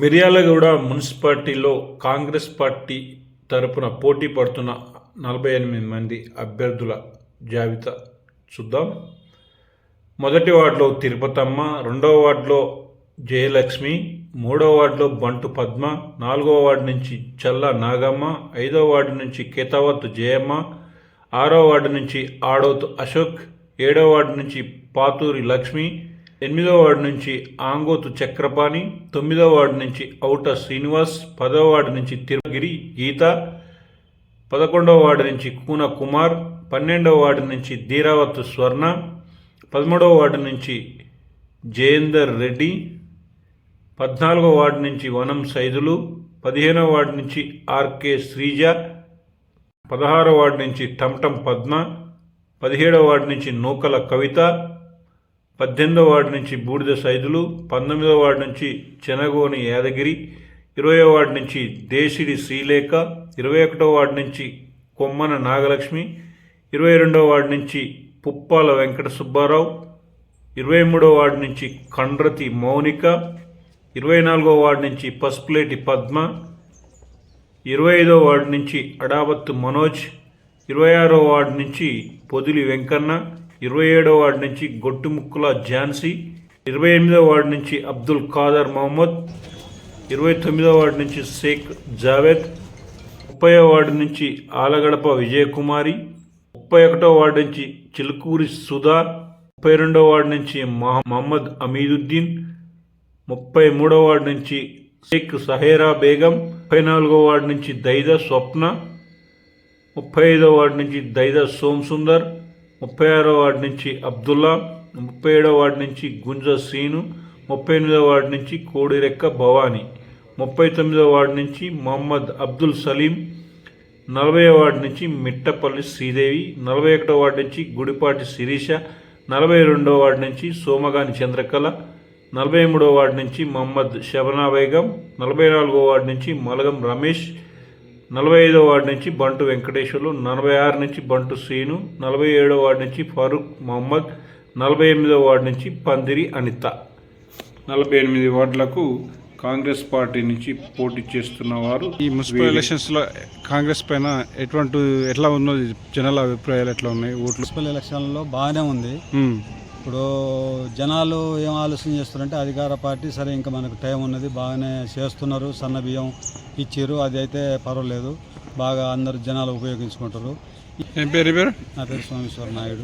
మిర్యాలగూడ మున్సిపాలిటీలో కాంగ్రెస్ పార్టీ తరపున పోటీ పడుతున్న నలభై ఎనిమిది మంది అభ్యర్థుల జాబితా చూద్దాం. మొదటి వార్డులో తిరుపతమ్మ రెండవ వార్డులో జయలక్ష్మి మూడవ వార్డులో బంటు పద్మ నాలుగవ వార్డు నుంచి చల్ల నాగమ్మ ఐదవ వార్డు నుంచి కేతావత్ జయమ్మ ఆరో వార్డు నుంచి ఆడోత్ అశోక్ ఏడవ వార్డు నుంచి పాతూరి లక్ష్మి ఎనిమిదవ వార్డు నుంచి ఆంగోతు చక్రపాణి తొమ్మిదవ వార్డు నుంచి ఔట శ్రీనివాస్ పదవ వార్డు నుంచి తిరుగిరి గీత పదకొండవ వార్డు నుంచి కూన కుమార్ పన్నెండవ వార్డు నుంచి ధీరావత్ స్వర్ణ పదమూడవ వార్డు నుంచి జయేందర్ రెడ్డి పద్నాలుగో వార్డు నుంచి వనం సైదులు పదిహేనవ వార్డు నుంచి ఆర్కే శ్రీజ పదహారో వార్డు నుంచి టంటం పద్మ పదిహేడవ వార్డు నుంచి నూకల కవిత పద్దెనిమిదవ వార్డు నుంచి బూడిద సైదులు పంతొమ్మిదవ వార్డు నుంచి చెనగోని యాదగిరి ఇరవయో వార్డు నుంచి దేశిడి శ్రీలేఖ ఇరవై ఒకటో వార్డు నుంచి కొమ్మన నాగలక్ష్మి ఇరవై రెండవ వార్డు నుంచి పుప్పాల వెంకట సుబ్బారావు ఇరవై మూడవ వార్డు నుంచి కండ్రతి మౌనిక ఇరవై నాలుగో వార్డు నుంచి పసుపులేటి పద్మ ఇరవై ఐదో వార్డు నుంచి అడావత్తు మనోజ్ ఇరవై ఆరో వార్డు నుంచి పొదిలి వెంకన్న ఇరవై ఏడో వార్డు నుంచి గొట్టుముక్కుల ఝాన్సీ ఇరవై ఎనిమిదో వార్డు నుంచి అబ్దుల్ ఖాదర్ మహమ్మద్ ఇరవై తొమ్మిదో వార్డు నుంచి షేక్ జావేద్ ముప్పై వార్డు నుంచి ఆలగడప విజయకుమారి ముప్పై ఒకటో వార్డు నుంచి చిలుకూరి సుధా ముప్పై రెండో వార్డు నుంచి మహమ్మద్ అమీదుద్దీన్ ముప్పై మూడో వార్డు నుంచి షేక్ సహేరా బేగం ముప్పై నాలుగో వార్డు నుంచి దైద స్వప్న ముప్పై ఐదో వార్డు నుంచి దైద సోమ్ సుందర్ ముప్పై ఆరో వార్డు నుంచి అబ్దుల్లా ముప్పై ఏడో వార్డు నుంచి గుంజ శ్రీను ముప్పై ఎనిమిదో వార్డు నుంచి కోడిరెక్క భవానీ ముప్పై తొమ్మిదో వార్డు నుంచి మొహమ్మద్ అబ్దుల్ సలీం నలభై వార్డు నుంచి మిట్టపల్లి శ్రీదేవి నలభై ఒకటో వార్డు నుంచి గుడిపాటి శిరీష నలభై రెండో వార్డు నుంచి సోమగాని చంద్రకళ నలభై మూడో వార్డు నుంచి మహమ్మద్ షబనా బేగం నలభై నాలుగో వార్డు నుంచి మలగం రమేష్ నలభై ఐదో వార్డు నుంచి బంటు వెంకటేశ్వర్లు నలభై ఆరు నుంచి బంటు శ్రీను నలభై ఏడో వార్డు నుంచి ఫరూక్ మహమ్మద్ నలభై ఎనిమిదో వార్డు నుంచి పందిరి అనిత. నలభై ఎనిమిది వార్డులకు కాంగ్రెస్ పార్టీ నుంచి పోటీ చేస్తున్న వారు ఈ మున్సిపల్ ఎలక్షన్స్లో కాంగ్రెస్ పైన ఎటువంటి ఎట్లా ఉన్నది? జనాల అభిప్రాయాలు ఎట్లా ఉన్నాయి? ఓట్లు? మున్సిపల్ ఎలక్షన్లో బాగానే ఉంది. ఇప్పుడు జనాలు ఏం ఆలోచన చేస్తున్నారంటే అధికార పార్టీ సరే ఇంకా మనకు టైం ఉన్నది బాగానే చేస్తున్నారు సన్న బియ్యం ఇచ్చారు అది అయితే పర్వాలేదు బాగా అందరు జనాలు ఉపయోగించుకుంటారు. నా పేరు సోమేశ్వర నాయుడు